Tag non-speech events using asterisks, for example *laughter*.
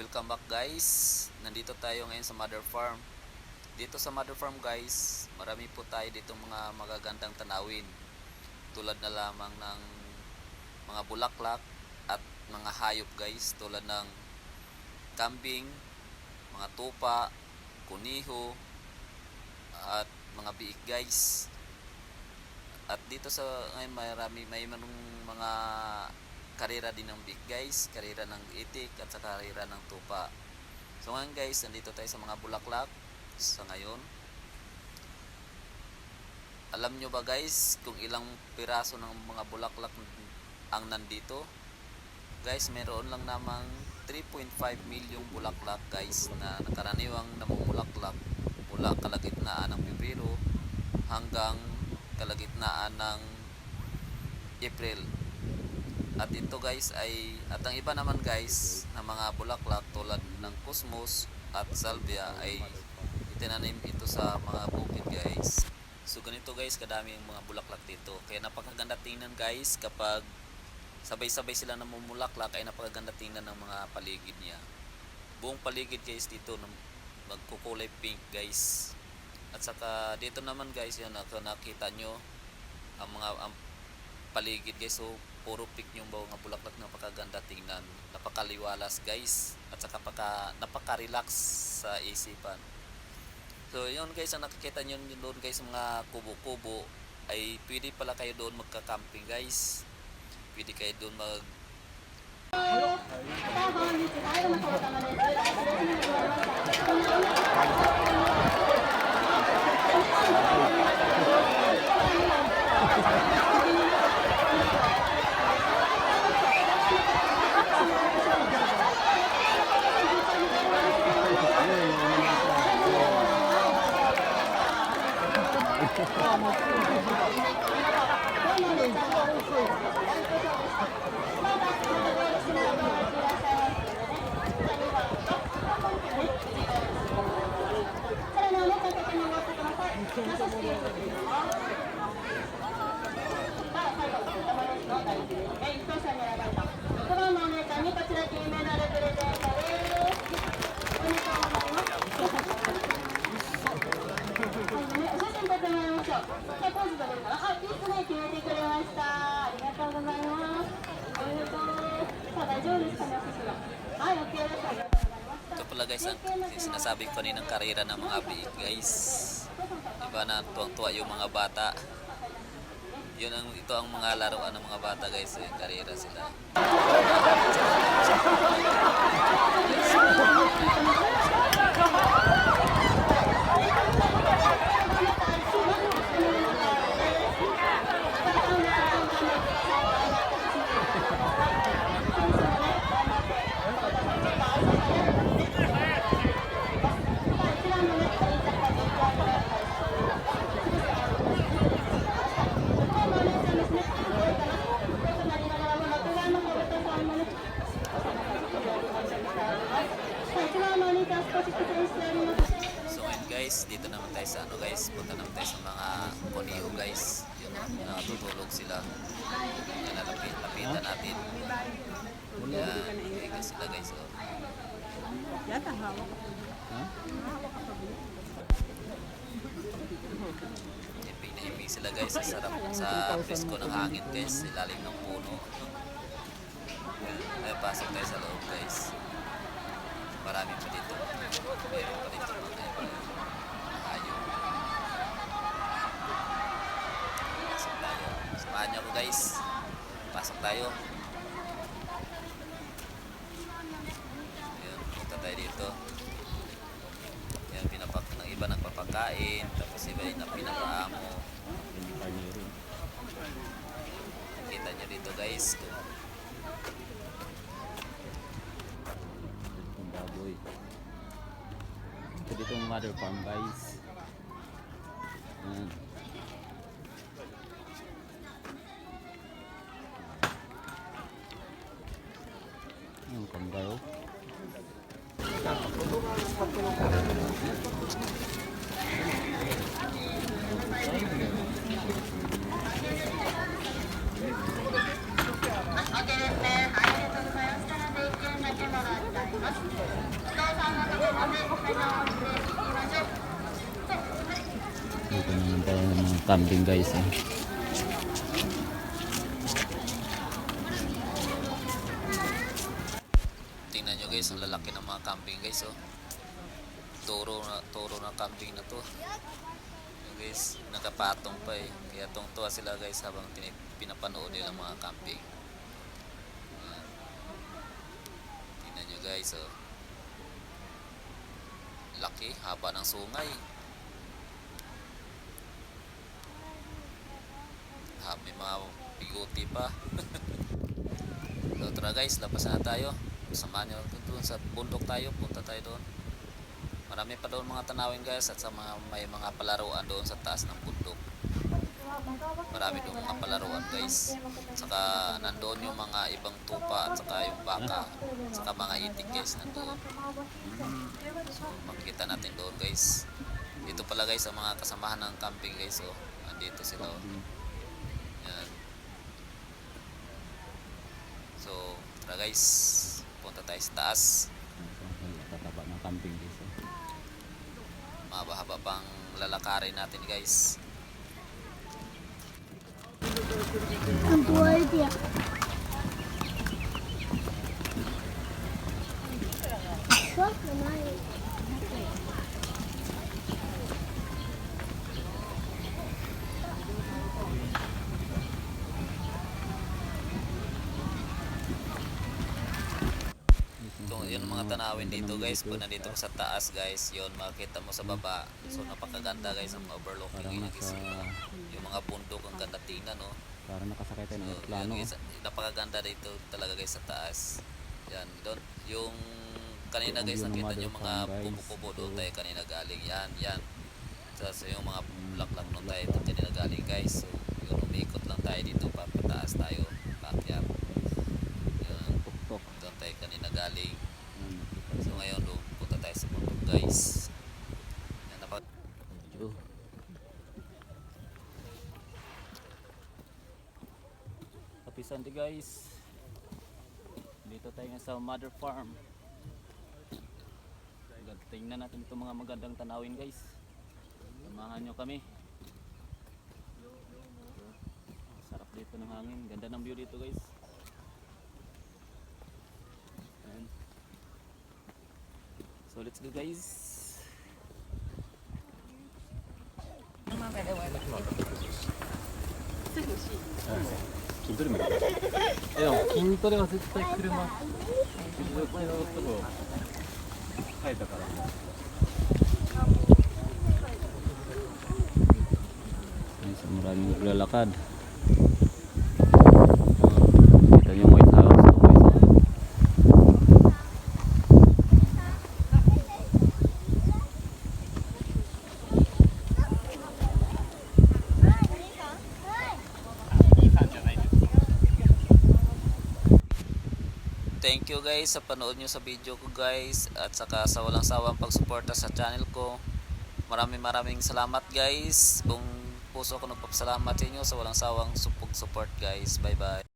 Welcome back guys. Nandito tayo ngayon sa Mother Farm. Dito sa Mother Farm guys, marami po tayo dito mga magagandang tanawin. Tulad na lamang ng mga bulaklak at mga hayop guys. Tulad ng kambing, mga tupa, kuniho, at mga biik guys. At dito sa ngayon marami may mga karera din ng big guys, karera ng itik at sa karera ng tupa. So ngayon guys, nandito tayo sa mga bulaklak sa ngayon. Alam nyo ba guys kung ilang piraso ng mga bulaklak ang nandito? Guys, meron lang namang 3.5 milyong bulaklak guys na nakaraniwang namumulaklak mula kalagitnaan ng Pebrero hanggang kalagitnaan ng April. At ito guys ay at ang iba naman guys na mga bulaklak tulad ng cosmos at salvia ay itinanim ito sa mga bukid guys. So ganito guys kadami yung mga bulaklak dito. Kaya napakaganda tingnan guys kapag sabay-sabay sila namumulaklak ay napakaganda tingnan ng mga paligid niya. Buong paligid guys dito magkukulay pink guys. At saka dito naman guys yan nakita nyo ang mga ang paligid guys. So puro pink yung mga bulaklak. Na napakaganda tingnan. Napakaliwalas guys. At saka paka, napaka-relax sa isipan. So yun guys. Ang nakikita nyo doon guys mga kubo-kubo ay pwede pala kayo doon magka-camping guys. Pwede kayo doon mag ま pala guys ang sinasabi ko kaninang karera ng mga biik guys. Iba na tuwang-tuwa yung mga bata. Yun ang ito ang mga laruan ng mga bata guys yung karera sila So ngayon guys, dito naman tayo sa ano guys, punta naman tayo sa mga koniho guys. Yun, nakatutulog sila. Yan, lapit, lapitan natin. Yan, kaya sila guys. Oh. Yata hawak. Hipig na hipig sila guys sa sarap sa presko ng hangin guys, ilalim ng puno. Ay pasok tayo sa loob guys. Marami pa dito. Meron pa dito mga hayop. Pasok tayo. Samahan niyo ako guys. Pasok tayo. Yan, punta tayo dito. Nagpapakain, tapos iba yung pinapaamo. Kita nyo dito guys. Kung Itong baboy. Ito dito ang mother farm guys. Ayan. Yung kanggaro. OK で tayo ng mga kambing guys. Eh. Tingnan nyo guys, ang lalaki ng mga kambing guys oh. Toro na toro na kambing na to. Yun, guys, nakapatong pa eh. Kaya tungtuwa sila guys habang pinapanood nila mga kambing. Tingnan nyo guys oh. Laki, haba ng sungay. Ha, may mga biguti pa. *laughs* So tara guys, labas na tayo. Samahan nyo doon sa bundok tayo. Punta tayo doon. Marami pa doon mga tanawin guys at sa mga may mga palaruan doon sa taas ng bundok. Marami doon mga palaruan guys. Saka nandoon yung mga ibang tupa at saka yung baka. Saka mga itik guys nandoon. So makikita natin doon guys. Dito pala guys ang mga kasamahan ng camping guys. Oh, andito sila. Oh. Tara guys. Punta tayo sa taas. Tataba ng kambing guys. Mahaba-haba pang lalakarin natin guys. Ang buhay dia. Wag naman. Kung yun mga tanawin dito guys, pag nandito sa taas guys, yun makita mo sa baba. So napakaganda guys ang overlooking yun nasa, Yung mga bundok ang ganda tingnan no. parang nakasakay tayo ng So, plano. yun, guys, napakaganda dito talaga guys sa taas. Yan, doon yung kanina guys nakita nyo mga guys. kubo-kubo doon So, tayo kanina galing. Yan, yan. Tapos yung mga bulaklak doon tayo doon kanina galing guys. So yun umikot lang tayo dito papataas tayo. Paakyat. Yan, Tuktok. doon tayo kanina galing. Yan, nakita So ngayon doon punta tayo sa bundok guys. Yan, napag Medyo. Sunday guys. Dito tayo sa Mother Farm. Tingnan natin itong mga magandang tanawin guys. Samahan nyo kami. Sarap dito ng hangin. Ganda ng view dito guys. Ayan. So let's go guys. 筋トレもやるでも筋トレは絶対車筋トレのとこ変えたから Guys, maraming naglalakad. Kita Thank you guys sa panood nyo sa video ko guys at saka sa walang sawang pagsuporta sa channel ko. Maraming maraming salamat guys. Kung puso ko nagpapasalamat sa inyo sa walang sawang support guys. Bye bye.